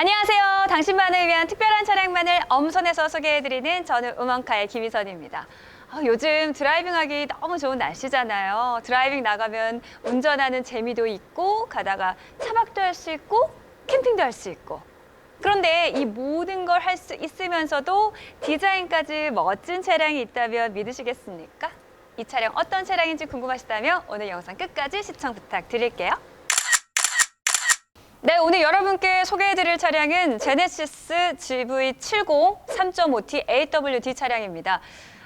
안녕하세요. 당신만을 위한 특별한 차량만을 엄선해서 소개해드리는 저는 음원카의 김희선입니다. 아, 요즘 드라이빙하기 너무 좋은 날씨잖아요. 드라이빙 나가면 운전하는 재미도 있고 가다가 차박도 할 수 있고 캠핑도 할 수 있고 그런데 이 모든 걸 할 수 있으면서도 디자인까지 멋진 차량이 있다면 믿으시겠습니까? 이 차량 어떤 차량인지 궁금하시다면 오늘 영상 끝까지 시청 부탁드릴게요. 네, 오늘 여러분께 소개해드릴 차량은 제네시스 GV70 3.5T AWD 차량입니다.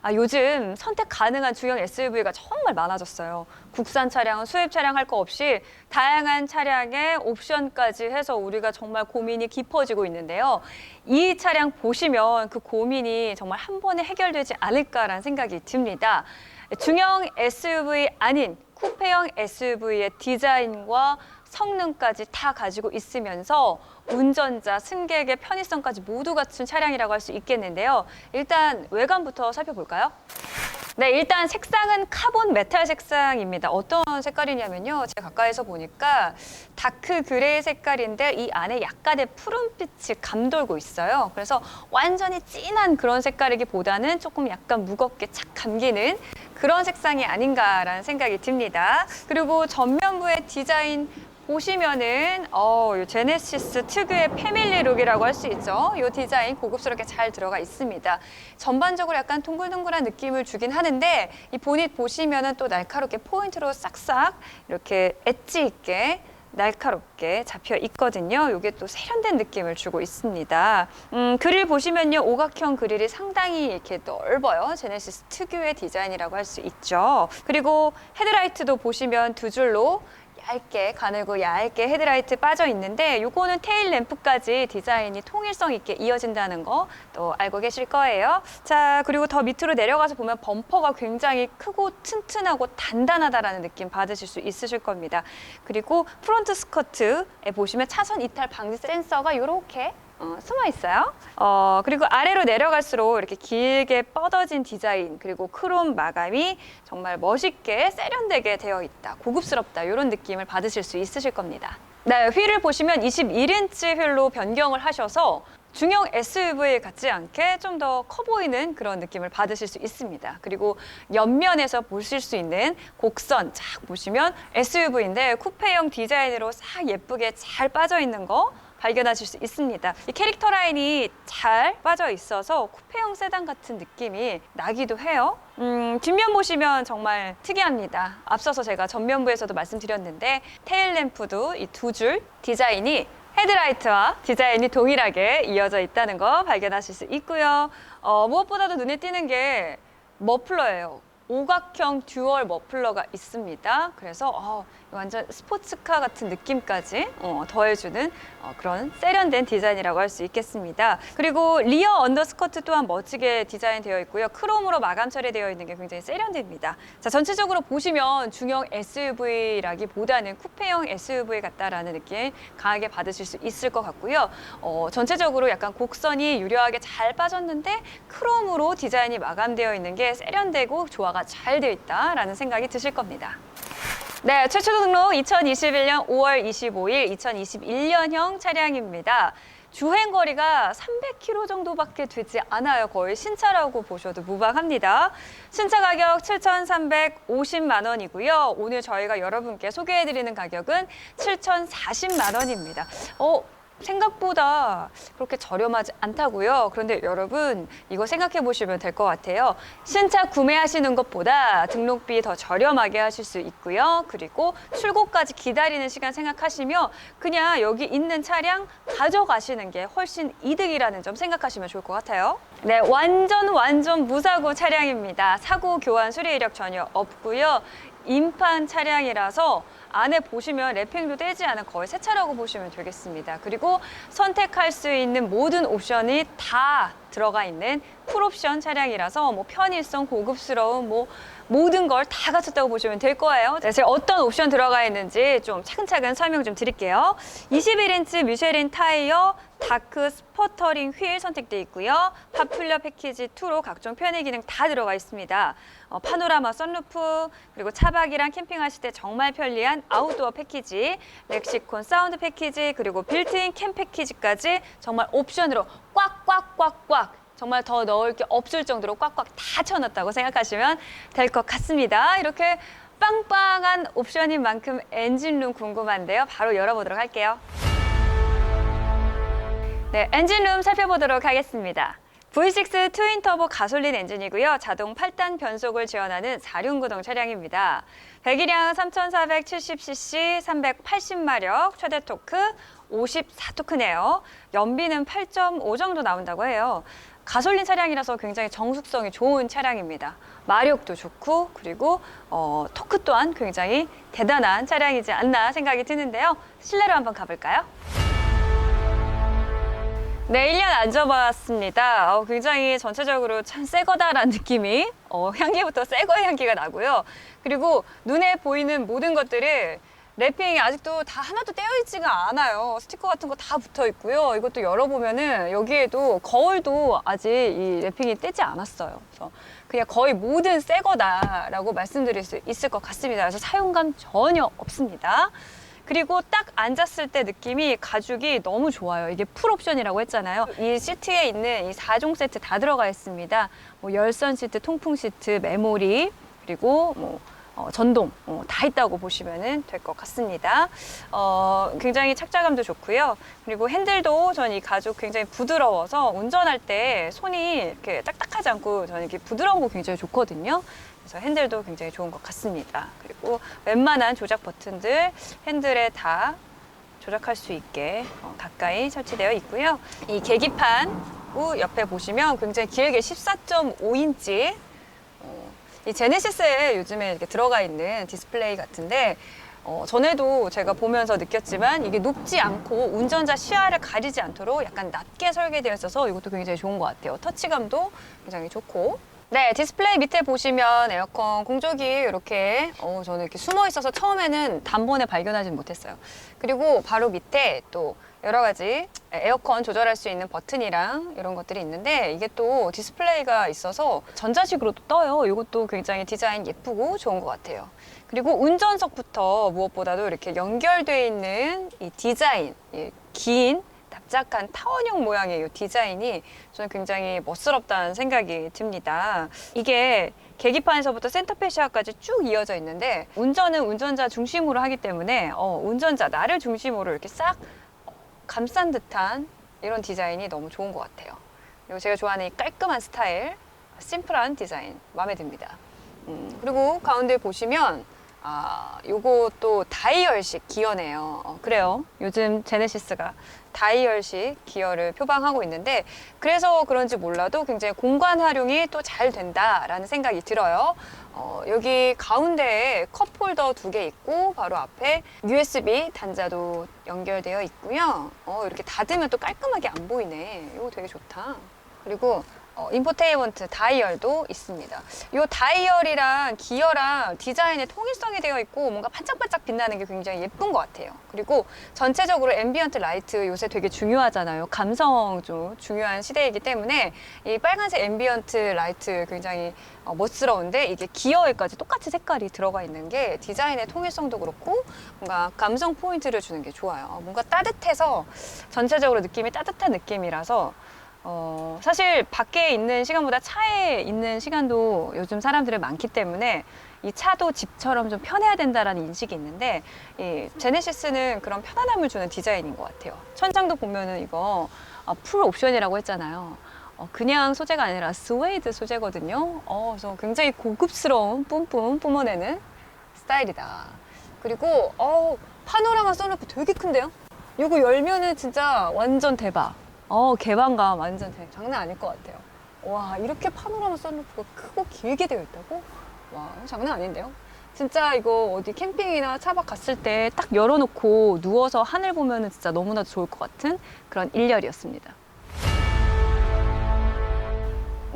아, 요즘 선택 가능한 중형 SUV가 정말 많아졌어요. 국산 차량은 수입 차량 할 거 없이 다양한 차량의 옵션까지 해서 우리가 정말 고민이 깊어지고 있는데요. 이 차량 보시면 그 고민이 정말 한 번에 해결되지 않을까라는 생각이 듭니다. 중형 SUV 아닌 쿠페형 SUV의 디자인과 성능까지 다 가지고 있으면서 운전자, 승객의 편의성까지 모두 갖춘 차량이라고 할 수 있겠는데요. 일단 외관부터 살펴볼까요? 네, 일단 색상은 카본 메탈 색상입니다. 어떤 색깔이냐면요. 제가 가까이서 보니까 다크 그레이 색깔인데 이 안에 약간의 푸른빛이 감돌고 있어요. 그래서 완전히 진한 그런 색깔이기보다는 조금 약간 무겁게 착 감기는 그런 색상이 아닌가라는 생각이 듭니다. 그리고 전면부의 디자인 보시면은 어, 요 제네시스 특유의 패밀리 룩이라고 할 수 있죠. 이 디자인 고급스럽게 잘 들어가 있습니다. 전반적으로 약간 동글동글한 느낌을 주긴 하는데 이 보닛 보시면은 또 날카롭게 포인트로 싹싹 이렇게 엣지 있게 날카롭게 잡혀 있거든요. 이게 또 세련된 느낌을 주고 있습니다. 음, 그릴 보시면요. 오각형 그릴이 상당히 이렇게 넓어요. 제네시스 특유의 디자인이라고 할 수 있죠. 그리고 헤드라이트도 보시면 두 줄로 얇게 가늘고 얇게 헤드라이트 빠져 있는데 요거는 테일 램프까지 디자인이 통일성 있게 이어진다는 거 또 알고 계실 거예요. 자, 그리고 더 밑으로 내려가서 보면 범퍼가 굉장히 크고 튼튼하고 단단하다라는 느낌 받으실 수 있으실 겁니다. 그리고 프론트 스커트에 보시면 차선 이탈 방지 센서가 이렇게 어, 숨어 있어요. 어, 그리고 아래로 내려갈수록 이렇게 길게 뻗어진 디자인, 그리고 크롬 마감이 정말 멋있게 세련되게 되어 있다. 고급스럽다. 이런 느낌을 받으실 수 있으실 겁니다. 네, 휠을 보시면 21인치 휠로 변경을 하셔서 중형 SUV 같지 않게 좀 더 커 보이는 그런 느낌을 받으실 수 있습니다. 그리고 옆면에서 보실 수 있는 곡선 쫙 보시면 SUV인데 쿠페형 디자인으로 싹 예쁘게 잘 빠져 있는 거 발견하실 수 있습니다. 이 캐릭터 라인이 잘 빠져 있어서 쿠페형 세단 같은 느낌이 나기도 해요. 음, 뒷면 보시면 정말 특이합니다. 앞서서 제가 전면부에서도 말씀드렸는데 테일 램프도 이 두 줄 디자인이 헤드라이트와 디자인이 동일하게 이어져 있다는 거 발견하실 수 있고요. 어, 무엇보다도 눈에 띄는 게 머플러예요. 오각형 듀얼 머플러가 있습니다. 그래서 어, 완전 스포츠카 같은 느낌까지 어, 더해주는 어, 그런 세련된 디자인이라고 할 수 있겠습니다. 그리고 리어 언더스커트 또한 멋지게 디자인되어 있고요. 크롬으로 마감 처리되어 있는 게 굉장히 세련됩니다. 자, 전체적으로 보시면 중형 SUV라기보다는 쿠페형 SUV 같다라는 느낌 강하게 받으실 수 있을 것 같고요. 어, 전체적으로 약간 곡선이 유려하게 잘 빠졌는데 크롬으로 디자인이 마감되어 있는 게 세련되고 조화가 잘 되어 있다라는 생각이 드실 겁니다. 네, 최초 등록 2021년 5월 25일 2021년형 차량입니다. 주행 거리가 300km 정도밖에 되지 않아요. 거의 신차라고 보셔도 무방합니다. 신차 가격 7,350만 원이고요. 오늘 저희가 여러분께 소개해 드리는 가격은 7,040만 원입니다. 어, 생각보다 그렇게 저렴하지 않다고요. 그런데 여러분 이거 생각해 보시면 될 것 같아요. 신차 구매하시는 것보다 등록비 더 저렴하게 하실 수 있고요. 그리고 출고까지 기다리는 시간 생각하시며 그냥 여기 있는 차량 가져가시는 게 훨씬 이득이라는 점 생각하시면 좋을 것 같아요. 네, 완전 완전 무사고 차량입니다. 사고 교환 수리 이력 전혀 없고요. 임판 차량이라서 안에 보시면 랩핑도 떼지 않은 거의 새 차라고 보시면 되겠습니다. 그리고 선택할 수 있는 모든 옵션이 다 들어가 있는 풀옵션 차량이라서 뭐 편의성, 고급스러움, 뭐 모든 걸 다 갖췄다고 보시면 될 거예요. 네, 제가 어떤 옵션 들어가 있는지 좀 차근차근 설명 좀 드릴게요. 21인치 미쉐린 타이어 다크 스퍼터링 휠 선택돼 있고요. 파퓰러 패키지 2로 각종 편의 기능 다 들어가 있습니다. 어, 파노라마 선루프 그리고 차박이랑 캠핑하실 때 정말 편리한 아웃도어 패키지, 렉시콘 사운드 패키지 그리고 빌트인 캠 패키지까지 정말 옵션으로 꽉꽉꽉꽉 정말 더 넣을 게 없을 정도로 꽉꽉 다 채워놨다고 생각하시면 될 것 같습니다. 이렇게 빵빵한 옵션인 만큼 엔진룸 궁금한데요. 바로 열어보도록 할게요. 네, 엔진룸 살펴보도록 하겠습니다. V6 트윈 터보 가솔린 엔진이고요. 자동 8단 변속을 지원하는 4륜구동 차량입니다. 배기량 3,470cc, 380마력, 최대 토크 54토크네요. 연비는 8.5 정도 나온다고 해요. 가솔린 차량이라서 굉장히 정숙성이 좋은 차량입니다. 마력도 좋고 그리고 어, 토크 또한 굉장히 대단한 차량이지 않나 생각이 드는데요. 실내로 한번 가볼까요? 네, 1년 앉아봤습니다. 어, 굉장히 전체적으로 참 새 거다라는 느낌이 어, 향기부터 새 거의 향기가 나고요. 그리고 눈에 보이는 모든 것들을 랩핑이 아직도 다 하나도 떼어 있지가 않아요. 스티커 같은 거 다 붙어 있고요. 이것도 열어보면은 여기에도 거울도 아직 이 랩핑이 떼지 않았어요. 그래서 그냥 거의 모든 새 거다라고 말씀드릴 수 있을 것 같습니다. 그래서 사용감 전혀 없습니다. 그리고 딱 앉았을 때 느낌이 가죽이 너무 좋아요. 이게 풀 옵션이라고 했잖아요. 이 시트에 있는 이 4종 세트 다 들어가 있습니다. 뭐 열선 시트, 통풍 시트, 메모리, 그리고 뭐 어, 전동 어, 다 있다고 보시면 될 것 같습니다. 어, 굉장히 착자감도 좋고요. 그리고 핸들도 저는 이 가죽 굉장히 부드러워서 운전할 때 손이 이렇게 딱딱하지 않고 저는 이렇게 부드러운 거 굉장히 좋거든요. 그래서 핸들도 굉장히 좋은 것 같습니다. 그리고 웬만한 조작 버튼들 핸들에 다 조작할 수 있게 어, 가까이 설치되어 있고요. 이 계기판 우 옆에 보시면 굉장히 길게 14.5인치 이 제네시스에 요즘에 이렇게 들어가 있는 디스플레이 같은데 어, 전에도 제가 보면서 느꼈지만 이게 높지 않고 운전자 시야를 가리지 않도록 약간 낮게 설계되어 있어서 이것도 굉장히 좋은 것 같아요. 터치감도 굉장히 좋고. 네, 디스플레이 밑에 보시면 에어컨 공조기 이렇게 어, 저는 이렇게 숨어 있어서 처음에는 단번에 발견하지 못했어요. 그리고 바로 밑에 또 여러 가지 에어컨 조절할 수 있는 버튼이랑 이런 것들이 있는데 이게 또 디스플레이가 있어서 전자식으로도 떠요. 이것도 굉장히 디자인 예쁘고 좋은 것 같아요. 그리고 운전석부터 무엇보다도 이렇게 연결되어 있는 이 디자인, 이 긴 납작한 타원형 모양의 이 디자인이 저는 굉장히 멋스럽다는 생각이 듭니다. 이게 계기판에서부터 센터페시아까지 쭉 이어져 있는데 운전은 운전자 중심으로 하기 때문에 어, 운전자 나를 중심으로 이렇게 싹 감싼 듯한 이런 디자인이 너무 좋은 것 같아요. 그리고 제가 좋아하는 이 깔끔한 스타일, 심플한 디자인 마음에 듭니다. 음, 그리고 가운데 보시면 아, 요거 또 다이얼식 기어네요. 어, 그래요. 요즘 제네시스가 다이얼식 기어를 표방하고 있는데 그래서 그런지 몰라도 굉장히 공간 활용이 또 잘 된다라는 생각이 들어요. 어, 여기 가운데에 컵 홀더 두 개 있고 바로 앞에 USB 단자도 연결되어 있고요. 어, 이렇게 닫으면 또 깔끔하게 안 보이네. 이거 되게 좋다. 그리고 어, 인포테인먼트 다이얼도 있습니다. 이 다이얼이랑 기어랑 디자인의 통일성이 되어 있고 뭔가 반짝반짝 빛나는 게 굉장히 예쁜 것 같아요. 그리고 전체적으로 앰비언트 라이트 요새 되게 중요하잖아요. 감성 좀 중요한 시대이기 때문에 이 빨간색 앰비언트 라이트 굉장히 어, 멋스러운데 이게 기어에까지 똑같이 색깔이 들어가 있는 게 디자인의 통일성도 그렇고 뭔가 감성 포인트를 주는 게 좋아요. 뭔가 따뜻해서 전체적으로 느낌이 따뜻한 느낌이라서 어, 사실 밖에 있는 시간보다 차에 있는 시간도 요즘 사람들이 많기 때문에 이 차도 집처럼 좀 편해야 된다라는 인식이 있는데 이 제네시스는 그런 편안함을 주는 디자인인 것 같아요. 천장도 보면은 이거 아, 풀 옵션이라고 했잖아요. 어, 그냥 소재가 아니라 스웨이드 소재거든요. 어, 그래서 굉장히 고급스러운 뿜뿜 뿜어내는 스타일이다. 그리고 어, 파노라마 선루프 되게 큰데요? 이거 열면은 진짜 완전 대박. 어, 개방감 완전 대- 장난 아닐 것 같아요. 와, 이렇게 파노라마 선루프가 크고 길게 되어 있다고? 와, 장난 아닌데요? 진짜 이거 어디 캠핑이나 차박 갔을 때 딱 열어놓고 누워서 하늘 보면은 진짜 너무나도 좋을 것 같은 그런 일렬이었습니다.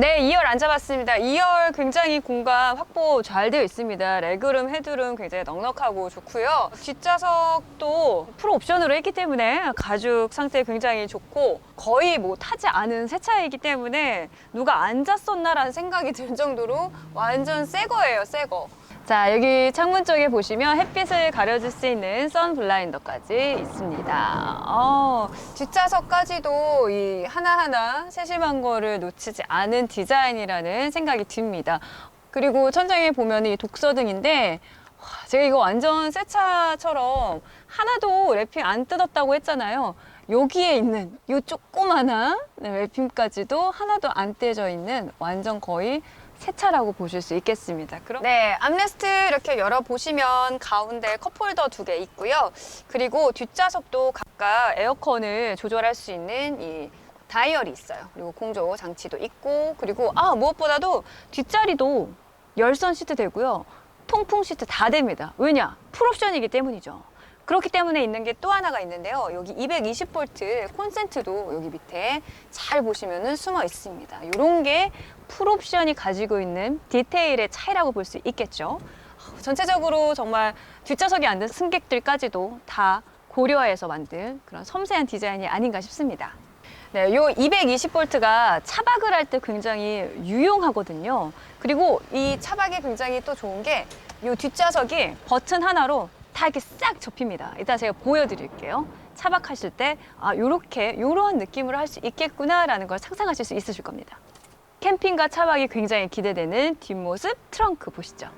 네, 2열 앉아봤습니다. 2열 굉장히 공간 확보 잘 되어 있습니다. 레그룸, 헤드룸 굉장히 넉넉하고 좋고요. 뒷좌석도 풀 옵션으로 했기 때문에 가죽 상태 굉장히 좋고 거의 뭐 타지 않은 새 차이기 때문에 누가 앉았었나라는 생각이 들 정도로 완전 새 거예요, 새 거. 자, 여기 창문 쪽에 보시면 햇빛을 가려줄 수 있는 선 블라인더까지 있습니다. 어, 뒷좌석까지도 이 하나하나 세심한 거를 놓치지 않은 디자인이라는 생각이 듭니다. 그리고 천장에 보면 이 독서등인데 와, 제가 이거 완전 새 차처럼 하나도 랩핑 안 뜯었다고 했잖아요. 여기에 있는 이 조그마한 네, 랩핑까지도 하나도 안 떼져 있는 완전 거의 새 차라고 보실 수 있겠습니다. 그럼 네, 암레스트 이렇게 열어 보시면 가운데 컵홀더 두 개 있고요. 그리고 뒷좌석도 각각 에어컨을 조절할 수 있는 이 다이얼이 있어요. 그리고 공조 장치도 있고 그리고 아 무엇보다도 뒷자리도 열선 시트 되고요. 통풍 시트 다 됩니다. 왜냐? 풀옵션이기 때문이죠. 그렇기 때문에 있는 게 또 하나가 있는데요. 여기 220V 콘센트도 여기 밑에 잘 보시면은 숨어 있습니다. 이런 게 풀옵션이 가지고 있는 디테일의 차이라고 볼 수 있겠죠. 전체적으로 정말 뒷좌석에 앉은 승객들까지도 다 고려해서 만든 그런 섬세한 디자인이 아닌가 싶습니다. 네, 요 220볼트가 차박을 할 때 굉장히 유용하거든요. 그리고 이 차박이 굉장히 또 좋은 게 요 뒷좌석이 버튼 하나로 다 이렇게 싹 접힙니다. 이따 제가 보여드릴게요. 차박하실 때 아, 요렇게 요런 느낌으로 할 수 있겠구나라는 걸 상상하실 수 있으실 겁니다. 캠핑과 차박이 굉장히 기대되는 뒷모습 트렁크 보시죠.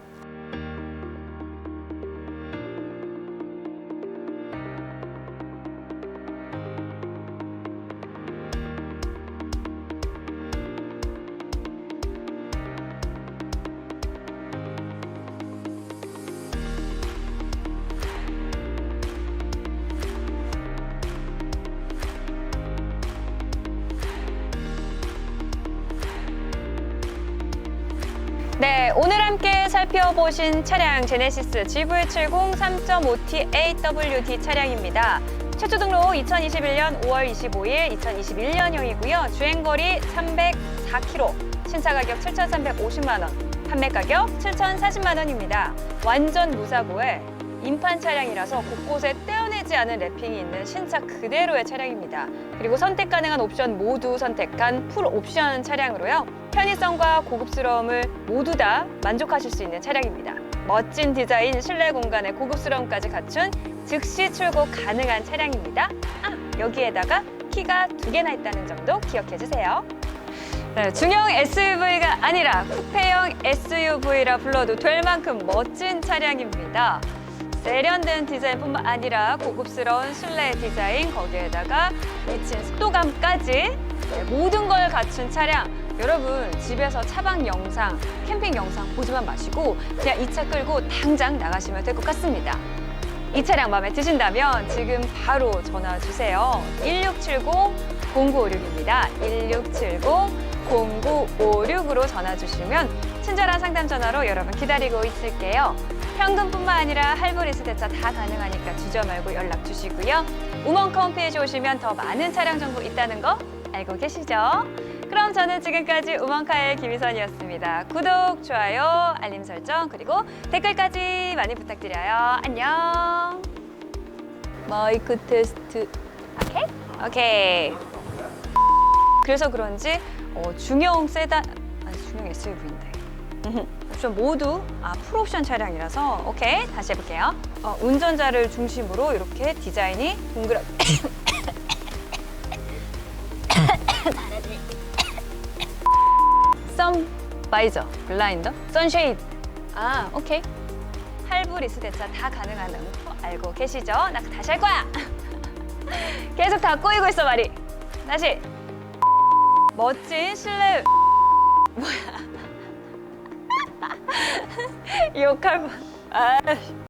네, 오늘 함께 살펴보신 차량 제네시스 GV70 3.5T AWD 차량입니다. 최초 등록 2021년 5월 25일 2021년형이고요. 주행거리 304km, 신차 가격 7,350만 원, 판매 가격 7,040만 원입니다. 완전 무사고에 임판 차량이라서 곳곳에 떼어내지 않은 랩핑이 있는 신차 그대로의 차량입니다. 그리고 선택 가능한 옵션 모두 선택한 풀 옵션 차량으로요. 편의성과 고급스러움을 모두 다 만족하실 수 있는 차량입니다. 멋진 디자인, 실내 공간의 고급스러움까지 갖춘 즉시 출고 가능한 차량입니다. 아, 여기에다가 키가 두 개나 있다는 점도 기억해 주세요. 네, 중형 SUV가 아니라 쿠페형 SUV라 불러도 될 만큼 멋진 차량입니다. 세련된 디자인뿐만 아니라 고급스러운 실내 디자인 거기에다가 미친 습도감까지 네, 모든 걸 갖춘 차량 여러분 집에서 차박 영상, 캠핑 영상 보지만 마시고 그냥 이 차 끌고 당장 나가시면 될 것 같습니다. 이 차량 마음에 드신다면 지금 바로 전화 주세요. 1670-0956입니다. 1670-0956으로 전화 주시면 친절한 상담 전화로 여러분 기다리고 있을게요. 현금뿐만 아니라 할부 리스 대차 다 가능하니까 주저 말고 연락 주시고요. 우먼카 홈페이지 오시면 더 많은 차량 정보 있다는 거 알고 계시죠? 그럼 저는 지금까지 우먼카의 김희선이었습니다. 구독, 좋아요, 알림 설정, 그리고 댓글까지 많이 부탁드려요. 안녕. 마이크 테스트. 오케이? 오케이. 그래서 그런지 어, 중형 세단, 아니 중형 SUV인데. 옵션 모두 아, 풀옵션 차량이라서 오케이 다시 해볼게요. 어, 운전자를 중심으로 이렇게 디자인이 동그랗. 선 바이저, 블라인더, 선쉐이드. 아 오케이. 할부 리스 대차 다 가능하다는 거 알고 계시죠? 나 다시 할 거야. 계속 다 꼬이고 있어 말이. 다시. 멋진 실내. 뭐야? 욕할 뻔. 아.